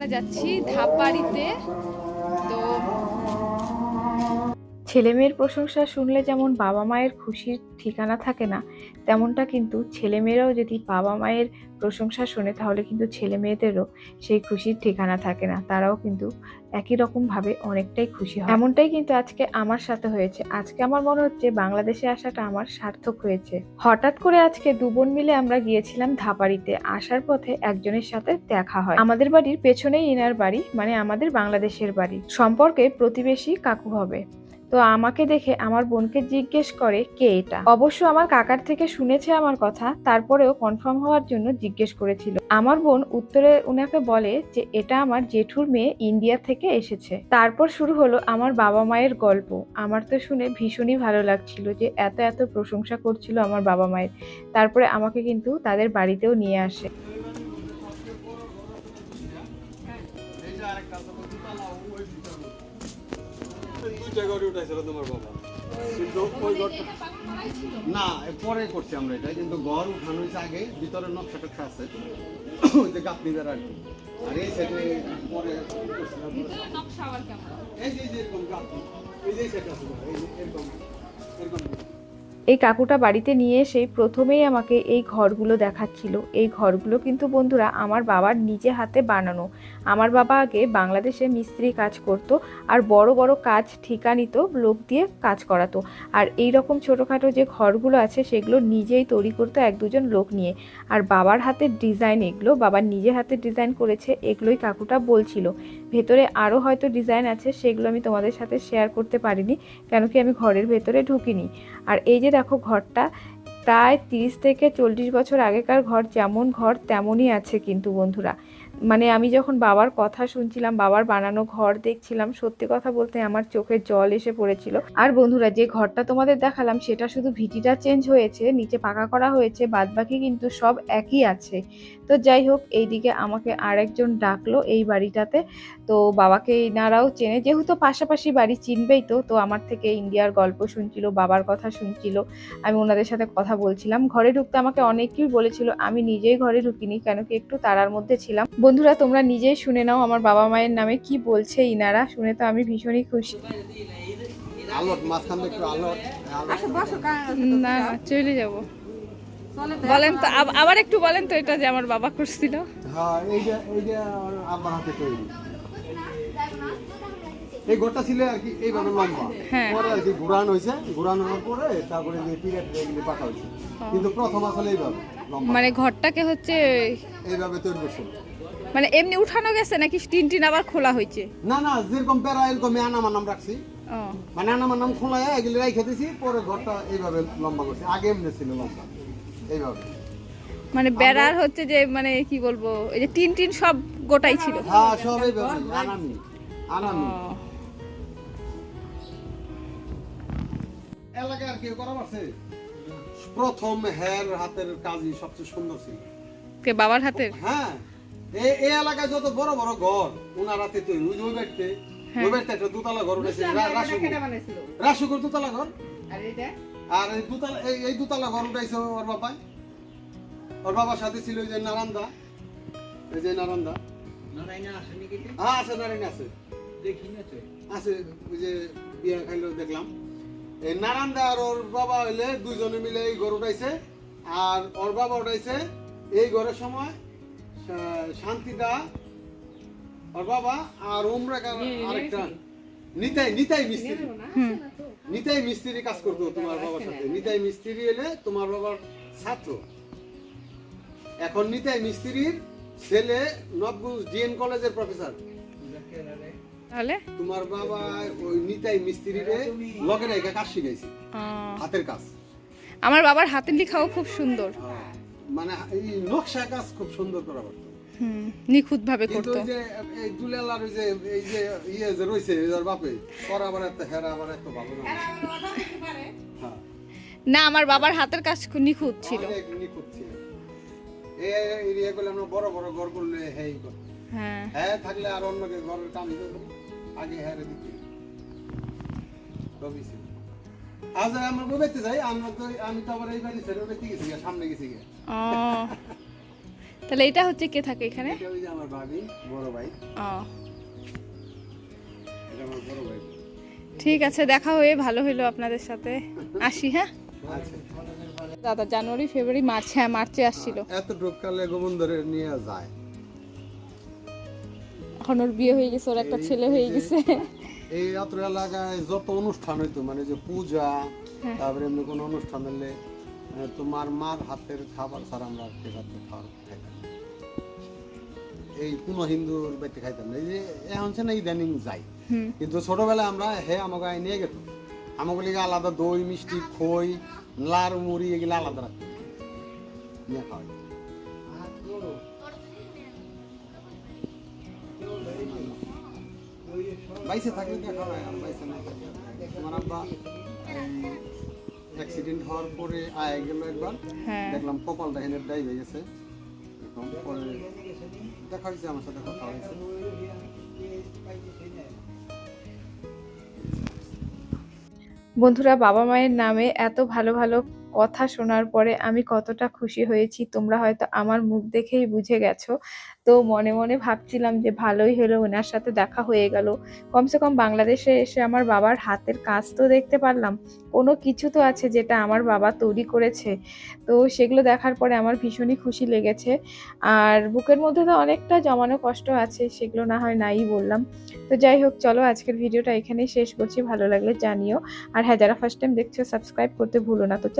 আমরা যাচ্ছি ধাপাড়িতে তো ছেলে মেয়ের প্রশংসা শুনলে যেমন বাবা মায়ের খুশির ঠিকানা থাকে না, তেমনটা কিন্তু ছেলে মেয়েরাও যদি বাবা মায়ের প্রশংসা শোনে তাহলে কিন্তু ছেলে মেয়েদেরও সেই খুশির ঠিকানা থাকে না, তারাও কিন্তু একই রকম ভাবে অনেকটাই খুশি হয়। এমনটাই কিন্তু আজকে আমার সাথে হয়েছে। আজকে আমার মনে হচ্ছে বাংলাদেশে আসাটা আমার সার্থক হয়েছে। হঠাৎ করে আজকে দু বোন মিলে আমরা গিয়েছিলাম ধাপাড়িতে। আসার পথে একজনের সাথে দেখা হয়। আমাদের বাড়ির পেছনেই ইনার বাড়ি মানে আমাদের বাংলাদেশের বাড়ি। সম্পর্কে প্রতিবেশী কাকু হবে। তো আমাকে দেখে আমার বোনকে জিজ্ঞেস করে, কে এটা? অবশ্য আমার কাকার থেকে শুনেছে আমার কথা, তারপরেও কনফার্ম হওয়ার জন্য জিজ্ঞেস করেছিল। আমার বোন উত্তরে উনাকে বলে যে, এটা আমার জেঠুর মেয়ে ইন্ডিয়া থেকে এসেছে। তারপর শুরু হলো আমার বাবা মায়ের গল্প। আমার তো শুনে ভীষণই ভালো লাগছিল যে, এত এত প্রশংসা করছিল আমার বাবা মায়ের। তারপরে আমাকে কিন্তু তাদের বাড়িতেও নিয়ে আসে। দুইটা ঘরে উঠাইছিল তোমার বাবা। কিন্তু ওই ঘরটা না পরে করছি আমরা এটা। কিন্তু ঘর উঠানো হয়েছে আগে ভিতরে নকশা টকশা আছে। ওই যে গাপনিদার আর কি। আর এই সাইডে পরে। এই যে এরকম গাপনি এই যে সেটা এরকম এরকম। এই কাকুটা বাড়িতে নিয়ে এসে প্রথমেই আমাকে এই ঘরগুলো দেখাচ্ছিল। এই ঘরগুলো কিন্তু বন্ধুরা আমার বাবার নিজে হাতে বানানো। আমার বাবা আগে বাংলাদেশে মিস্ত্রি কাজ করত আর বড় বড় কাজ ঠিকা নিত লোক দিয়ে কাজ করাতো। আর এই রকম ছোটোখাটো যে ঘরগুলো আছে সেগুলো নিজেই তৈরি করতো এক দুজন লোক নিয়ে। আর বাবার হাতের ডিজাইন এগুলো বাবার নিজে হাতে ডিজাইন করেছে, এগুলোই কাকুটা বলছিল। ভেতরে আরও হয়তো ডিজাইন আছে, সেগুলো আমি তোমাদের সাথে শেয়ার করতে পারিনি কেন কি আমি ঘরের ভেতরে ঢুকিনি। আর এই যে দেখো ঘরটা, প্রায় তিরিশ থেকে চল্লিশ বছর আগেকার ঘর, যেমন ঘর তেমনই আছে কিন্তু বন্ধুরা। মানে আমি যখন বাবার কথা শুনছিলাম, বাবার বানানো ঘর দেখছিলাম, সত্যি কথা বলতে আমার চোখে জল এসে পড়েছিল। আর বন্ধুরা, যে ঘরটা তোমাদের দেখালাম, সেটা শুধু ভিটিটা চেঞ্জ হয়েছে, নিচে পাকা করা হয়েছে, বাদবাকি কিন্তু সব একই আছে। তো যাই হোক, এইদিকে আমাকে আরেকজন ডাকলো এই বাড়িটাতে। তো বাবাকে এনারাও চেনে, যেহেতু পাশাপাশি বাড়ি চিনবেই তো তো আমার থেকে ইন্ডিয়ার গল্প শুনছিল, বাবার কথা শুনছিল, আমি ওনাদের সাথে কথা বলছিলাম। ঘরে ঢুকতে আমাকে অনেকেই বলেছিল, আমি নিজেই ঘরে ঢুকিনি, কেন কি একটু তারার মধ্যে ছিলাম? বন্ধুরা তোমরা নিজেই শুনে নাও আমার বাবা মায়ের নামে কি বলছে ইনারা। শুনে তো আমি ভীষণই খুশি। আলোট মাঝখান দিয়ে একটু আলোট আলোট। না না চলে যাব। বলেন তো আবার একটু বলেন তো এটা যে আমার বাবা করছিল। হ্যাঁ এইটা এইটা আমার আব্বার হাতে তৈরি। এই ঘরটা ছিল আর কি এইভাবে লম্বা। হ্যাঁ। পরে আর কি ঘুরান হয়েছে ঘুরান হওয়ার পরে তারপরে যে পিরিয়ড এগুলি পাকা হয়েছে। কিন্তু প্রথম আসলে এইভাবে মানে ঘরটাকে হচ্ছে এইভাবে তৈরি করছে। মানে এমনি উঠানো গেছে নাকি টিন টিন আবার খোলা হয়েছে? না না যেরকম প্যারা এরকম আনামার নাম রাখছি। মানে আনামার নাম খোলা এগুলি রেখে দিয়েছি পরে ঘরটা এইভাবে লম্বা করছি। আগে এমনি ছিল লম্বা এইভাবে। মানে বেড়ার হচ্ছে যে মানে কি বলব এই যে টিন টিন সব গোটাই ছিল। হ্যাঁ সব এইভাবে আনামি আনামি। আর কেউ করা পারছে প্রথম হের হাতের কাজই সবচেয়ে সুন্দর ছিল। কে বাবার হাতের? হ্যাঁ এই এই এলাকায় যত বড় বড় ঘর ওনার হাতে তৈরি ওই ওই বাড়িতে ওই বাড়িতে একটা দুতলা ঘর উঠেছে রা- রাসুগুর। রাসুগুর দুতলা ঘর। আর এই দুতলা এই এই দুতলা ঘর উঠাইছে ওর বাবা। ওর বাবার সাথে ছিল ওই যে নারান্দা এই যে নারান্দা হ্যাঁ আছে নারায়ণ আছে। আছে ওই যে বিয়া খাইলো দেখলাম। এই নারান্দা আর ওর বাবা হইলে দুইজনে মিলে এই ঘর উঠাইছে। আর ওর বাবা উঠাইছে এই ঘরের সময় শান্তিদা ওর বাবা আর উমরা আরেকটা। নিতাই নিতাই মিস্ত্রি। নিতাই মিস্ত্রি কাজ করতো তোমার বাবার সাথে। নিতাই মিস্ত্রি এলে তোমার বাবার ছাত্র। এখন নিতাই মিস্ত্রির ছেলে নবগঞ্জ ডিএন কলেজের প্রফেসর। তাহলে? তোমার বাবা ওই নিতাই মিস্ত্রিরে লগে রেখে কাজ শিখাইছে। হাতের কাজ। আমার বাবার হাতের লেখাও খুব সুন্দর। মানে এই নকশা কাজ খুব সুন্দর করা পারতো হুম নিখুঁত ভাবে করতো। যে এই দুলালার যে এই যে ইয়ে যে রয়েছে ওর বাপে করা আবার এত হেরা আবার এত ভালো না। হ্যাঁ। না আমার বাবার হাতের কাজ খুব নিখুঁত ছিল। নিখুঁত ছিল। এই এরিয়া গুলো আমরা বড় বড় ঘর করলে হ্যাঁ করতো। হ্যাঁ। হ্যাঁ থাকলে আর অন্যকে ঘরের কাম আগে হ্যাঁ দিতে। রবি ছিল। আজ আমরা বইতে যাই আমরা তো আমি তো আবার এই বাড়ি ছেড়ে দেখতে গেছি সামনে গেছি ও। তাহলে এটা হচ্ছে কে থাকে এখানে? এটা ওই যে আমার ভাবি বড় ভাই। ও। এটা আমার বড় ভাই। ঠিক আছে দেখা হয়ে ভালো হইল আপনাদের সাথে। আসি হ্যাঁ? আচ্ছা। দাদা জানুয়ারি ফেব্রুয়ারি মার্চ হ্যাঁ মার্চে আসছিল। এত ঢোকালে গোবন্দরে নিয়ে যায়। এখন ওর বিয়ে হয়ে গেছে ওর একটা ছেলে হয়ে গেছে। এই অত্র এলাকায় যত অনুষ্ঠান হইতো মানে যে পূজা হ্যাঁ। তারপরে এমনি কোনো অনুষ্ঠান হলে তোমার মার হাতের খাবার ছাড়া আমরা আর কে হাতের খাবার খাইতাম এই কোনো হিন্দুর বাড়িতে খাইতাম না। এই যে এখন সে না ইদানিং যাই কিন্তু ছোটবেলায় আমরা হে আমাকে নিয়ে গেত। আমাকে লিগে আলাদা দই মিষ্টি খই লার মুড়ি এগুলো আলাদা রাখতো নিয়ে খাওয়াই বাইসে থাকলে দিয়ে খাওয়াই আর বাইসে না। থাকলে তোমার আব্বা অ্যাক্সিডেন্ট হওয়ার পরে আয় গেল একবার। হ্যাঁ। দেখলাম কপালটা হেনের ডাই হয়ে গেছে। এখন পরে দেখা হয়েছে আমার সাথে কথা হয়েছে। বন্ধুরা বাবা মায়ের নামে এত ভালো ভালো কথা শোনার পরে আমি কতটা খুশি হয়েছি, তোমরা হয়তো আমার মুখ দেখেই বুঝে গেছো। তো মনে মনে ভাবছিলাম যে ভালোই হলো ওনার সাথে দেখা হয়ে গেল। কমসে কম বাংলাদেশে এসে আমার বাবার হাতের কাজ তো দেখতে পারলাম। কোনো কিছু তো আছে যেটা আমার বাবা তৈরি করেছে। তো সেগুলো দেখার পরে আমার ভীষণই খুশি লেগেছে। আর বুকের মধ্যে তো অনেকটা জমানো কষ্ট আছে, সেগুলো না হয় নাই বললাম। তো যাই হোক, চলো আজকের ভিডিওটা এখানেই শেষ করছি। ভালো লাগলে জানিও। আর হ্যাঁ যারা ফার্স্ট টাইম দেখছ সাবস্ক্রাইব করতে ভুলো না। তো চলো